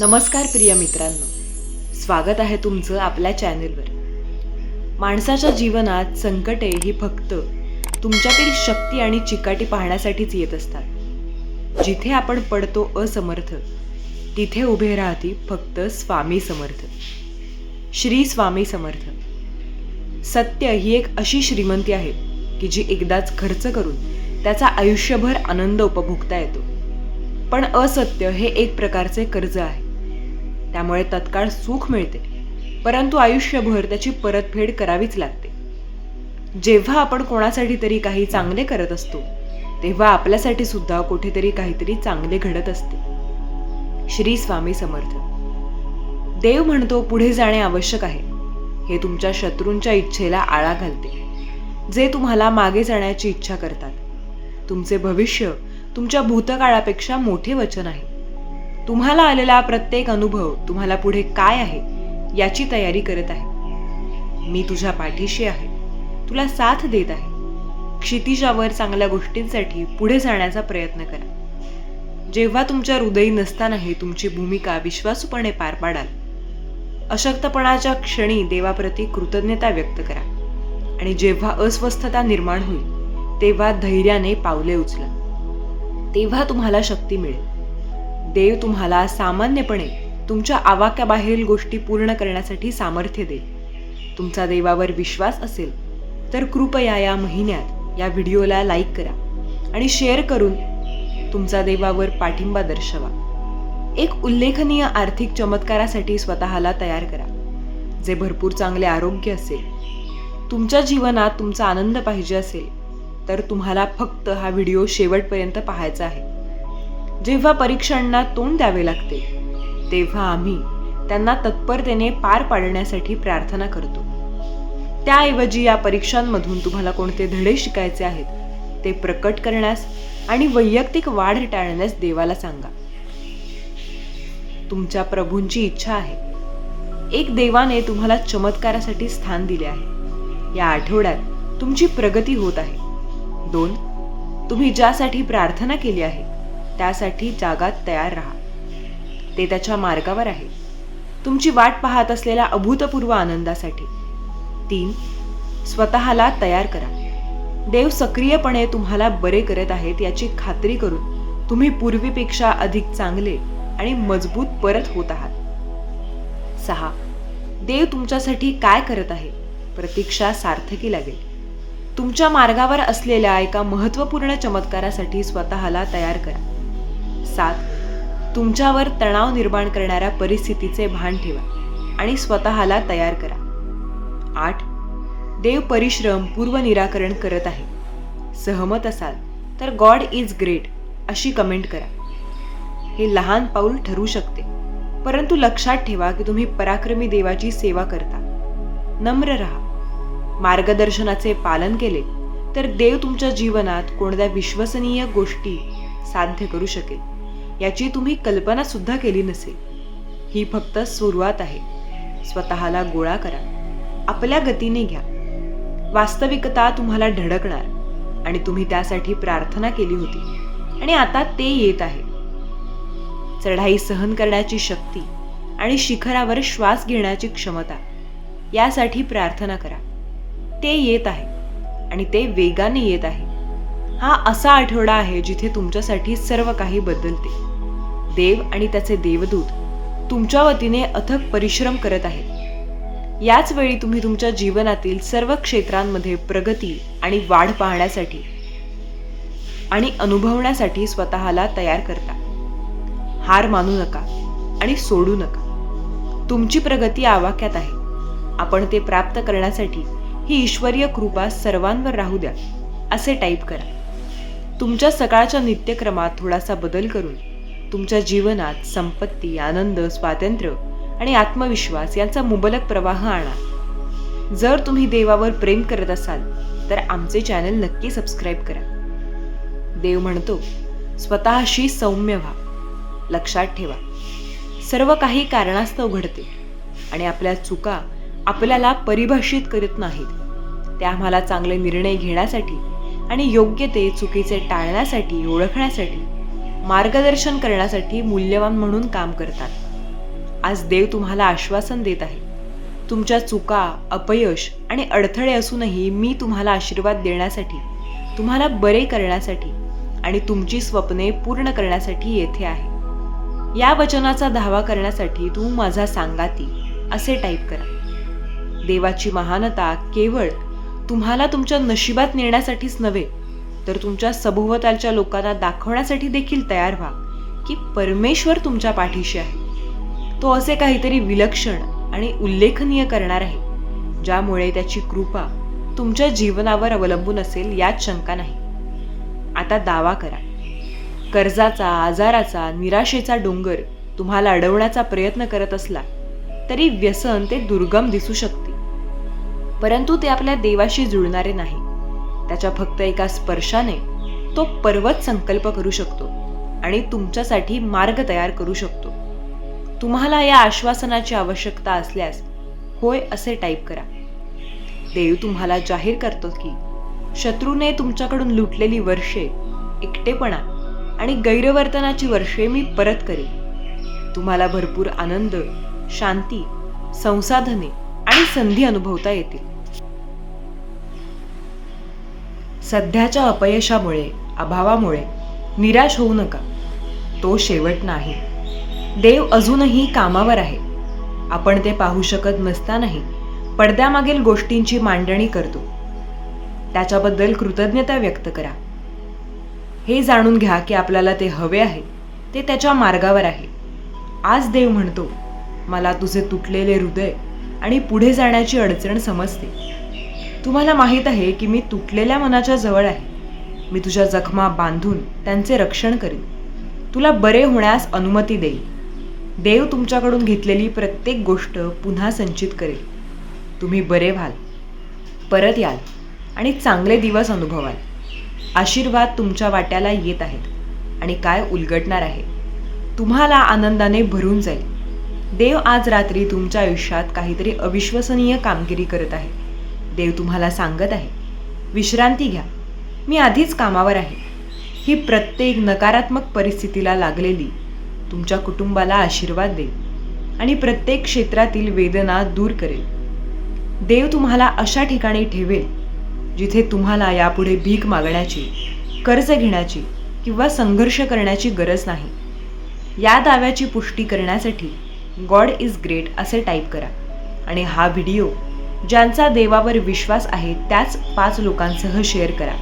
नमस्कार प्रिय मित्रांनो. स्वागत आहे तुमचं आपल्या चॅनेलवर. माणसाच्या जीवनात संकटे ही फक्त तुमच्यातील शक्ती आणि चिकाटी पाहण्यासाठीच येत असतात. जिथे आपण पडतो असमर्थ तिथे उभे राहती फक्त स्वामी समर्थ. श्री स्वामी समर्थ. सत्य ही एक अशी श्रीमंती आहे की जी एकदाच खर्च करून त्याचा आयुष्यभर आनंद उपभोगता येतो. पण असत्य हे एक प्रकारचे कर्ज आहे. त्यामुळे तत्काळ सुख मिळते. परंतु आयुष्यभर त्याची परतफेड करावीच लागते. जेव्हा आपण कोणासाठी तरी काही चांगले करत असतो तेव्हा आपल्यासाठी सुद्धा कुठेतरी काहीतरी चांगले घडत असते. श्री स्वामी समर्थ. देव म्हणतो पुढे जाणे आवश्यक आहे. हे तुमच्या शत्रूंच्या इच्छेला आळा घालते. जे तुम्हाला मागे जाण्याची इच्छा करतात. तुमचे भविष्य तुमच्या भूतकाळापेक्षा मोठे वचन आहे. तुम्हाला आलेला प्रत्येक अनुभव तुम्हाला पुढे काय आहे याची तयारी करत आहे. मी तुझ्या पाठीशी आहे. तुला साथ देत आहे. क्षितिजावर चांगल्या गोष्टींसाठी पुढे जाण्याचा प्रयत्न करा. जेव्हा तुमच्या हृदयी नसतानाही तुमची भूमिका विश्वासूपणे पार पाडाल. अशक्तपणाच्या क्षणी देवाप्रती कृतज्ञता व्यक्त करा. आणि जेव्हा अस्वस्थता निर्माण होईल तेव्हा धैर्याने पावले उचला. तेव्हा तुम्हाला शक्ती मिळेल. देव तुम्हाला सामान्यपणे तुमच्या आवाक्याबाहेरील गोष्टी पूर्ण करण्यासाठी सामर्थ्य देईल. तुमचा देवावर विश्वास असेल तर कृपया या महिन्यात या व्हिडिओला लाईक करा आणि शेअर करून तुमचा देवावर पाठिंबा दर्शवा. एक उल्लेखनीय आर्थिक चमत्कारासाठी स्वतःला तयार करा. जे भरपूर चांगले आरोग्य असेल तुमच्या जीवनात तुमचा आनंद पाहिजे असेल तर तुम्हाला फक्त हा व्हिडिओ शेवटपर्यंत पाहायचा आहे. जेव्हा परीक्षांना तोंड द्यावे लागते तेव्हा आम्ही त्यांना तत्परतेने पार पाडण्यासाठी प्रार्थना करतो. त्याऐवजी या परीक्षांमधून तुम्हाला कोणते धडे शिकायचे आहेत ते प्रकट करण्यास आणि वैयक्तिक वाढ टाळण्यास देवाला सांगा. तुमच्या प्रभूंची इच्छा आहे. एक देवाने तुम्हाला चमत्कारासाठी स्थान दिले आहे. या आठवड्यात तुमची प्रगती होत आहे. दोन तुम्ही ज्यासाठी प्रार्थना केली आहे त्यासाठी जागात तयार राहा. ते त्याच्या मार्गावर आहे. तुमची वाट पाहत असलेल्या अभूतपूर्व आनंदासाठी. तीन स्वतःला तयार करा. देव सक्रियपणे तुम्हाला बरे करत आहेत याची खात्री करून तुम्ही पूर्वीपेक्षा अधिक चांगले आणि मजबूत परत होत आहात. सहा देव तुमच्यासाठी काय करत आहे? प्रतीक्षा सार्थकी लागेल. तुमच्या मार्गावर असलेल्या एका महत्त्वपूर्ण चमत्कारासाठी स्वतःला तयार करा. सात तुमच्यावर तणाव निर्माण करणाऱ्या परिस्थितीचे भान ठेवा आणि स्वतःला तयार करा. आठ. देव परिश्रम पूर्व निराकरण करत आहे. सहमत असाल तर गॉड इज ग्रेट अशी कमेंट करा. हे लहान पाऊल ठरू शकते परंतु लक्षात ठेवा की तुम्ही पराक्रमी देवाची सेवा करता. नम्र राहा. मार्गदर्शनाचे पालन केले तर देव तुमच्या जीवनात कोणत्या विश्वसनीय गोष्टी साध्य करू शकेल. याची तुम्ही कल्पना सुद्धा केली नसेल. ही फक्त सुरुवात आहे. स्वतःला गोळा करा. आपल्या गतीने घ्या. वास्तविकता तुम्हाला ढडकणार आणि तुम्ही त्यासाठी प्रार्थना केली होती आणि आता ते येत आहे. चढाई सहन करण्याची शक्ती आणि शिखरावर श्वास घेण्याची क्षमता यासाठी प्रार्थना करा. ते येत आहे आणि ते वेगाने येत आहे. हा असा आठवडा आहे जिथे तुमच्यासाठी सर्व काही बदलते. देव आणि त्याचे देवदूत तुमच्या वतीने अथक परिश्रम करत आहेत. याच वेळी तुम्ही तुमच्या जीवनातील सर्व क्षेत्रांमध्ये प्रगती आणि वाढ पाहण्यासाठी आणि अनुभवण्यासाठी स्वतःला तयार करता. हार मानू नका आणि सोडू नका. तुमची प्रगती आवाक्यात आहे. आपण ते प्राप्त करण्यासाठी ही ईश्वरीय कृपा सर्वांवर राहू द्या असे टाईप करा. तुमच्या सकाळच्या नित्यक्रमात थोडासा बदल करून तुमच्या जीवनात संपत्ती आनंद स्वातंत्र्य आणि आत्मविश्वास यांचा मुबलक प्रवाह आणा. जर तुम्ही देवावर प्रेम करत असाल तर आमचे चॅनल नक्की सबस्क्राईब करा. देव म्हणतो स्वतःशी सौम्य व्हा. लक्षात ठेवा. सर्व काही कारणास्तव घडते आणि आपल्या चुका आपल्याला परिभाषित करीत नाहीत. त्या आम्हाला चांगले निर्णय घेण्यासाठी आणि योग्य ते चुकीचे टाळण्यासाठी ओळखण्यासाठी मार्गदर्शन करण्यासाठी मूल्यवान म्हणून काम करतात. आज देव तुम्हाला आश्वासन देत आहे. तुमच्या चुका अपयश आणि अडथळे असूनही मी तुम्हाला आशीर्वाद देण्यासाठी तुम्हाला बरे करण्यासाठी आणि तुमची स्वप्ने पूर्ण करण्यासाठी येथे आहे. या वचनाचा धावा करण्यासाठी तू माझा सांगाती असे टाईप करा. देवाची महानता केवळ तुम्हाला तुमच्या नशिबात नेण्यासाठीच नव्हे तर तुमच्या सभोवतालच्या लोकांना दाखवण्यासाठी देखील तयार व्हा की परमेश्वर तुमच्या पाठीशी आहे. तो असे काहीतरी विलक्षण आणि उल्लेखनीय करणार आहे ज्यामुळे त्याची कृपा तुमच्या जीवनावर अवलंबून असेल यात शंका नाही. आता दावा करा. कर्जाचा आजाराचा निराशेचा डोंगर तुम्हाला अडवण्याचा प्रयत्न करत असला तरी व्यसन ते दुर्गम दिसू शकते. परंतु ते आपल्या देवाशी जुळणारे नाही. त्याच्या फक्त एका स्पर्शाने तो पर्वत संकल्प करू शकतो आणि तुमच्यासाठी मार्ग तयार करू शकतो. तुम्हाला या आश्वासनाची आवश्यकता असल्यास होय असे टाईप करा. देव तुम्हाला जाहीर करतो की शत्रूने तुमच्याकडून लुटलेली वर्षे एकटेपणा आणि गैरवर्तनाची वर्षे मी परत करेन. तुम्हाला भरपूर आनंद शांती संसाधने आणि संधी अनुभवता येतील. सध्याच्या अपयशामुळे अभावामुळे निराश होऊ नका. तो शेवट नाही. देव अजूनही कामावर आहे. आपण ते पाहू शकत नसतानाही पडद्यामागील गोष्टींची मांडणी करतो. त्याच्याबद्दल कृतज्ञता व्यक्त करा. हे जाणून घ्या की आपल्याला ते हवे आहे ते त्याच्या मार्गावर आहे. आज देव म्हणतो मला तुझे तुटलेले हृदय आणि पुढे जाण्याची अडचण समजते. तुम्हाला माहीत आहे की मी तुटलेल्या मनाच्या जवळ आहे. मी तुझ्या जखमा बांधून त्यांचे रक्षण करीन. तुला बरे होण्यास अनुमती देईल देव तुमच्याकडून घेतलेली प्रत्येक गोष्ट पुन्हा संचित करेल. तुम्ही बरे व्हाल. परत याल आणि चांगले दिवस अनुभवाल. आशीर्वाद तुमच्या वाट्याला येत आहेत आणि काय उलगडणार आहे? तुम्हाला आनंदाने भरून जाईल. देव आज रात्री तुमच्या आयुष्यात काहीतरी अविश्वसनीय कामगिरी करत आहे. देव तुम्हाला सांगत आहे. विश्रांती घ्या. मी आधीच कामावर आहे. ही प्रत्येक नकारात्मक परिस्थितीला लागलेली तुमच्या कुटुंबाला आशीर्वाद देईल आणि प्रत्येक क्षेत्रातील वेदना दूर करेल. देव तुम्हाला अशा ठिकाणी ठेवेल जिथे तुम्हाला यापुढे भीक मागण्याची कर्ज घेण्याची किंवा संघर्ष करण्याची गरज नाही. या दाव्याची पुष्टी करण्यासाठी गॉड इज ग्रेट असे टाईप करा आणि हा व्हिडिओ ज्यांचा देवावर विश्वास आहे त्याच पाच लोकांसह शेअर करा.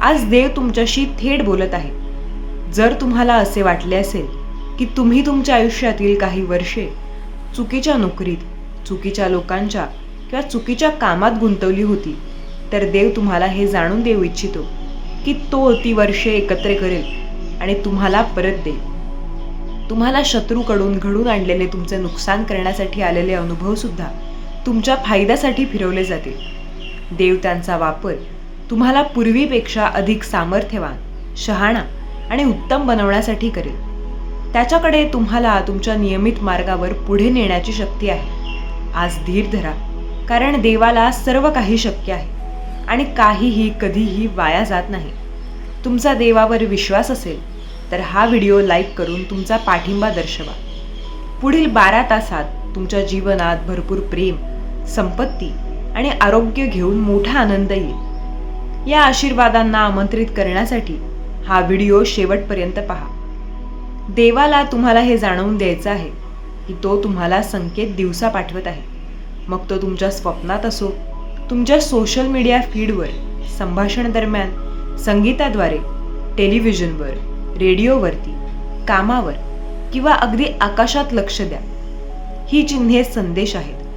आज देव तुमच्याशी थेट बोलत आहे. जर तुम्हाला असे वाटले असेल की तुम्ही तुमच्या आयुष्यातील काही वर्षे चुकीच्या नोकरीत चुकीच्या लोकांच्या किंवा चुकीच्या कामात गुंतवली होती तर देव तुम्हाला हे जाणून देऊ इच्छितो की तो ती वर्षे एकत्र करेल आणि तुम्हाला परत देईल. तुम्हाला शत्रूकडून घडून आणलेले तुमचे नुकसान करण्यासाठी आलेले अनुभवसुद्धा तुमच्या फायद्यासाठी फिरवले जातील. देव त्यांचा वापर तुम्हाला पूर्वीपेक्षा अधिक सामर्थ्यवान शहाणा आणि उत्तम बनवण्यासाठी करेल. त्याच्याकडे तुम्हाला तुमच्या नियमित मार्गावर पुढे नेण्याची शक्ती आहे. आज धीर धरा कारण देवाला सर्व काही शक्य आहे आणि काहीही कधीही वाया जात नाही. तुमचा देवावर विश्वास असेल तर हा व्हिडिओ लाईक करून तुमचा पाठिंबा दर्शवा. पुढील बारा तासात तुमच्या जीवनात भरपूर प्रेम संपत्ती आणि आरोग्य घेऊन मोठा आनंद येईल. या आशीर्वादांना आमंत्रित करण्यासाठी हा व्हिडिओ शेवटपर्यंत पहा. देवाला तुम्हाला हे जाणवून द्यायचं आहे की तो तुम्हाला संकेत दिवसा पाठवत आहे. मग तो तुमच्या स्वप्नात असो तुमच्या सोशल मीडिया फीडवर संभाषण दरम्यान संगीताद्वारे टेलिव्हिजनवर रेडिओवरती कामावर किंवा अगदी आकाशात लक्ष द्या. ही चिन्हे संदेश आहेत.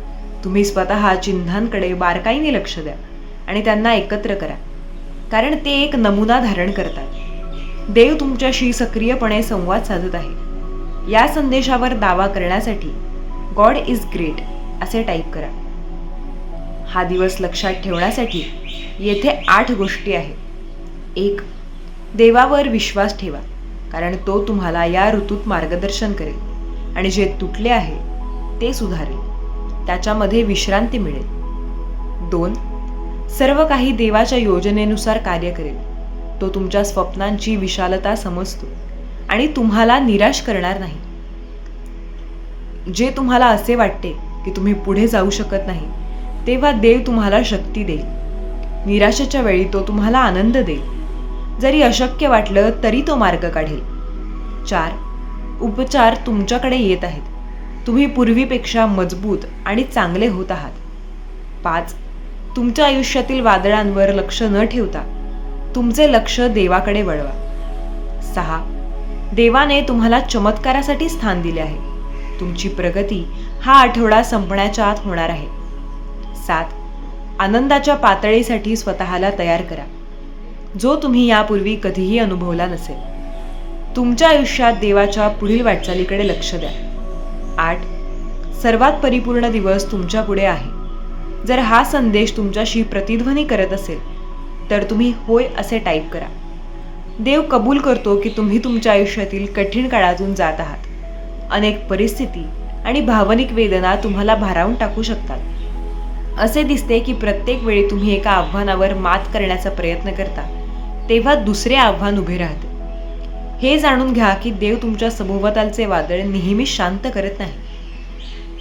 तुम्ही स्वतः चिन्हांकडे बारकाईने लक्ष द्या आणि त्यांना एकत्र करा. कारण ते एक नमुना धारण करतात. देव तुमच्याशी सक्रियपणे संवाद साधत आहे. या संदेशावर दावा करण्यासाठी गॉड इज ग्रेट असे टाईप करा. हा दिवस लक्षात ठेवण्यासाठी येथे आठ गोष्टी आहेत. एक देवावर विश्वास ठेवा कारण तो तुम्हाला या ऋतूत मार्गदर्शन करेल आणि जे तुटले आहे ते सुधारेल. त्याच्यामध्ये विश्रांती मिळेल. दोन सर्व काही देवाच्या योजनेनुसार कार्य करेल. तो तुमच्या स्वप्नांची विशालता समजतो आणि तुम्हाला निराश करणार नाही. जे तुम्हाला असे वाटते की तुम्ही पुढे जाऊ शकत नाही तेव्हा देव तुम्हाला शक्ती देईल. निराशेच्या वेळी तो तुम्हाला आनंद देईल. जरी अशक्य वाटलं तरी तो मार्ग काढेल. चार उपचार तुमच्याकडे येत आहेत. तुम्ही पूर्वीपेक्षा मजबूत आणि चांगले होत आहात. पाच तुमच्या आयुष्यातील वादळांवर लक्ष न ठेवता तुमचे लक्ष देवाकडे वळवा. सहा देवाने तुम्हाला चमत्कारासाठी स्थान दिले आहे. तुमची प्रगती हा आठवडा संपण्याच्या आत होणार आहे. सात आनंदाच्या पातळीसाठी स्वतःला तयार करा. जो तुम्ही यापूर्वी कधीही अनुभवला नसेल. तुमच्या आयुष्यात देवाच्या पुढील वाटचालीकडे लक्ष द्या. आठ सर्वात परिपूर्ण दिवस तुमच्यापुढे आहे. जर हा संदेश तुमच्याशी प्रतिध्वनी करत असेल तर तुम्ही होय असे टाईप करा. देव कबूल करतो की तुम्ही तुमच्या आयुष्यातील कठीण काळातून जात आहात. अनेक परिस्थिती आणि भावनिक वेदना तुम्हाला भारावून टाकू शकतात. असे दिसते की प्रत्येक वेळी तुम्ही एका आव्हानावर मात करण्याचा प्रयत्न करता तेव्हा दुसरे आव्हान उभे राहते. हे जाणून घ्या की देव तुमच्या सभोवतालचे वादळ नेहमी शांत करत नाही.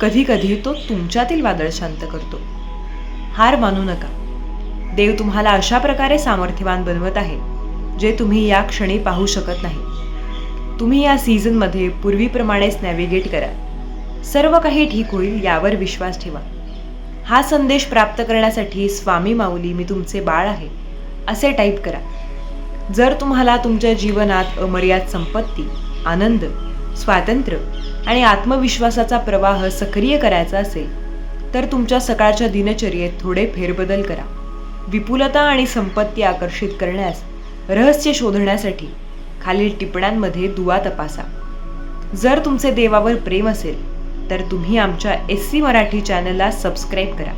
कधी कधी तो तुमच्यातील वादळ शांत करतो. हार मानू नका. देव तुम्हाला अशा प्रकारे सामर्थ्यवान बनवत आहे जे तुम्ही या क्षणी पाहू शकत नाही. तुम्ही या सीझनमध्ये पूर्वीप्रमाणेच नॅव्हिगेट करा. सर्व काही ठीक होईल यावर विश्वास ठेवा. हा संदेश प्राप्त करण्यासाठी स्वामी माऊली मी तुमचे बाळ आहे असे टाईप करा. जर तुम्हाला तुमच्या जीवनात अमर्याद संपत्ती आनंद स्वातंत्र्य आणि आत्मविश्वासाचा प्रवाह सक्रिय करायचा असेल तर तुमच्या सकाळच्या दिनचर्येत थोडे फेरबदल करा. विपुलता आणि संपत्ती आकर्षित करण्यास रहस्य शोधण्यासाठी खालील टिपण्यांमध्ये दुवा तपासा. जर तुमचे देवावर प्रेम असेल तर तुम्ही आमच्या एस सी मराठी चॅनलला सबस्क्राईब करा.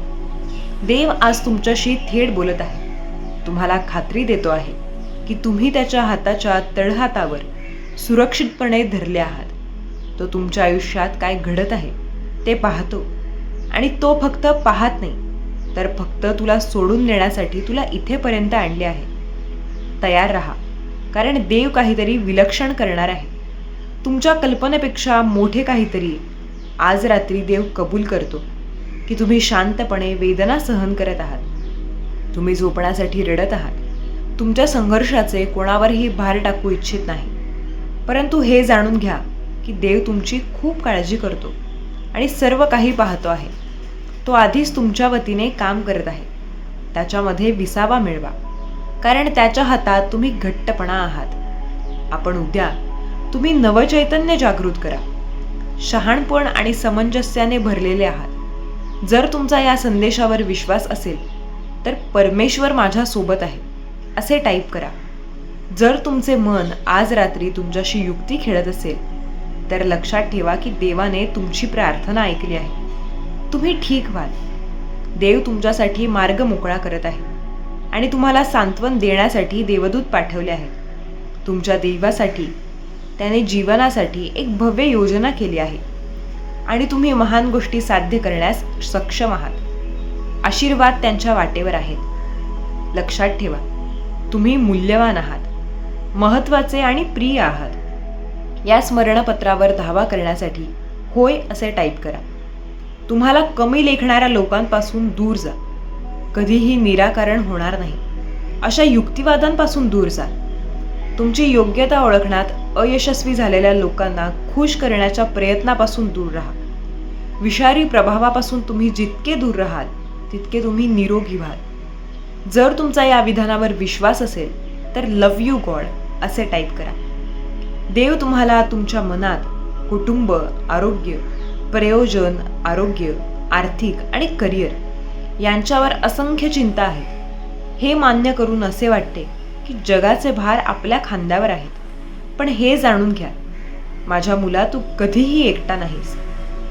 देव आज तुमच्याशी थेट बोलत आहे. तुम्हाला खात्री देतो आहे. की तुम्ही त्याच्या हाताच्या तळहातावर सुरक्षितपणे धरले आहात. तो तुमच्या आयुष्यात काय घडत आहे ते पाहतो. आणि तो फक्त पाहत नाही तर फक्त तुला सोडून देण्यासाठी तुला इथेपर्यंत आणले आहे. तयार राहा कारण देव काहीतरी विलक्षण करणार आहे. तुमच्या कल्पनेपेक्षा मोठे काहीतरी आज रात्री देव कबूल करतो की तुम्ही शांतपणे वेदना सहन करत आहात. तुम्ही झोपण्यासाठी रडत आहात. तुमच्या संघर्षाचे कोणावरही भार टाकू इच्छित नाही. परंतु हे जाणून घ्या की देव तुमची खूप काळजी करतो आणि सर्व काही पाहतो आहे. तो आधीच तुमच्या वतीने काम करत आहे. त्याच्यामध्ये विसावा मिळवा. कारण त्याच्या हातात तुम्ही घट्टपणा आहात. आपण उद्या तुम्ही नवचैतन्य जागृत करा. शहाणपण आणि समंजस्याने भरलेले आहात. जर तुमचा या संदेशावर विश्वास असेल तर परमेश्वर माझ्यासोबत आहे. असे टाईप करा. जर तुमचे मन आज रात्री तुमच्याशी युक्ती खेळत असेल तर लक्षात ठेवा की देवाने तुमची प्रार्थना ऐकली आहे. तुम्ही ठीक व्हाल. देव तुमच्यासाठी मार्ग मोकळा करत आहे आणि तुम्हाला सांत्वन देण्यासाठी देवदूत पाठवले आहेत तुमच्या देवासाठी त्याने जीवनासाठी एक भव्य योजना केली आहे आणि तुम्ही महान गोष्टी साध्य करण्यास सक्षम आहात. आशीर्वाद त्यांच्या वाटेवर आहेत. लक्षात ठेवा. तुम्ही मूल्यवान आहात महत्त्वाचे आणि प्रिय आहात. या स्मरणपत्रावर धावा करण्यासाठी होय असे टाईप करा. तुम्हाला कमी लेखणाऱ्या लोकांपासून दूर जा. कधीही निराकरण होणार नाही. अशा युक्तिवादांपासून दूर जा. तुमची योग्यता ओळखण्यात अयशस्वी झालेल्या लोकांना खुश करण्याच्या प्रयत्नापासून दूर राहा. विषारी प्रभावापासून तुम्ही जितके दूर राहाल तितके तुम्ही निरोगी व्हाल. जर तुमचा या विधानावर विश्वास असेल तर लव यू गॉड असे टाईप करा. देव तुम्हाला तुमच्या मनात कुटुंब आरोग्य प्रयोजन आरोग्य आर्थिक आणि करिअर यांच्यावर असंख्य चिंता आहे. हे मान्य करून असे वाटते की जगाचे भार आपल्या खांद्यावर आहेत. पण हे जाणून घ्या माझ्या मुला तू कधीही एकटा नाहीस.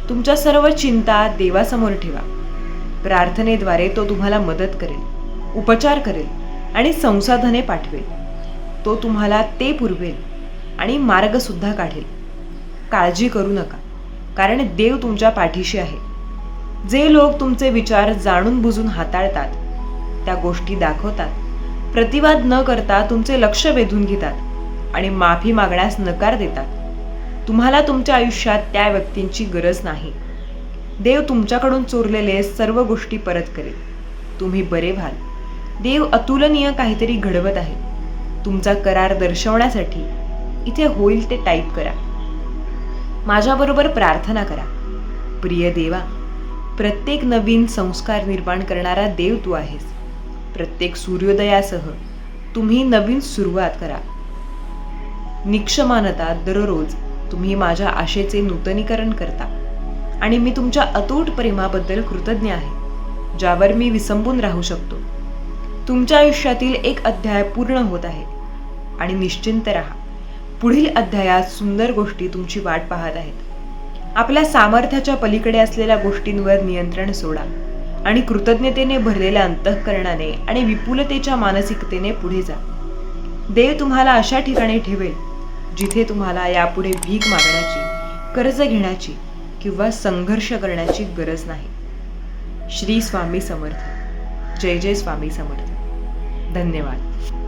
तुमच्या सर्व चिंता देवासमोर ठेवा. प्रार्थनेद्वारे तो तुम्हाला मदत करेल. उपचार करेल आणि संसाधने पाठवेल. तो तुम्हाला ते पुरवेल आणि मार्गसुद्धा काढेल. काळजी करू नका कारण देव तुमच्या पाठीशी आहे. जे लोक तुमचे विचार जाणून बुजून हाताळतात त्या गोष्टी दाखवतात. प्रतिवाद न करता तुमचे लक्ष वेधून घेतात आणि माफी मागण्यास नकार देतात. तुम्हाला तुमच्या आयुष्यात त्या व्यक्तींची गरज नाही. देव तुमच्याकडून चोरलेले सर्व गोष्टी परत करेल. तुम्ही बरे व्हाल. देव अतुलनीय काहीतरी घडवत आहे. तुमचा करार दर्शवण्यासाठी इथे होईल ते टाईप करा. माझ्याबरोबर प्रार्थना करा. प्रिय देवा प्रत्येक नवीन संस्कार निर्माण करणारा देव तू आहेस. प्रत्येक सूर्योदयासह तुम्ही नवीन सुरुवात करा. निक्षमानता दररोज तुम्ही माझ्या आशेचे नूतनीकरण करता आणि मी तुमच्या अतूट प्रेमाबद्दल कृतज्ञ आहे ज्यावर मी विसंबून राहू शकतो. तुमच्या आयुष्यातील एक अध्याय पूर्ण होत आहे. आणि निश्चिंत राहा. पुढील अध्यायात सुंदर गोष्टी तुमची वाट पाहत आहेत. आपल्या सामर्थ्याच्या पलीकडे असलेल्या गोष्टींवर नियंत्रण सोडा. आणि कृतज्ञतेने भरलेल्या अंतःकरणाने आणि विपुलतेच्या मानसिकतेने पुढे जा. देव तुम्हाला अशा ठिकाणी ठेवेल जिथे तुम्हाला यापुढे भीक मागण्याची कर्ज घेण्याची किंवा संघर्ष करण्याची गरज नाही. श्री स्वामी समर्थ. जय जय स्वामी समर्थ. धन्यवाद.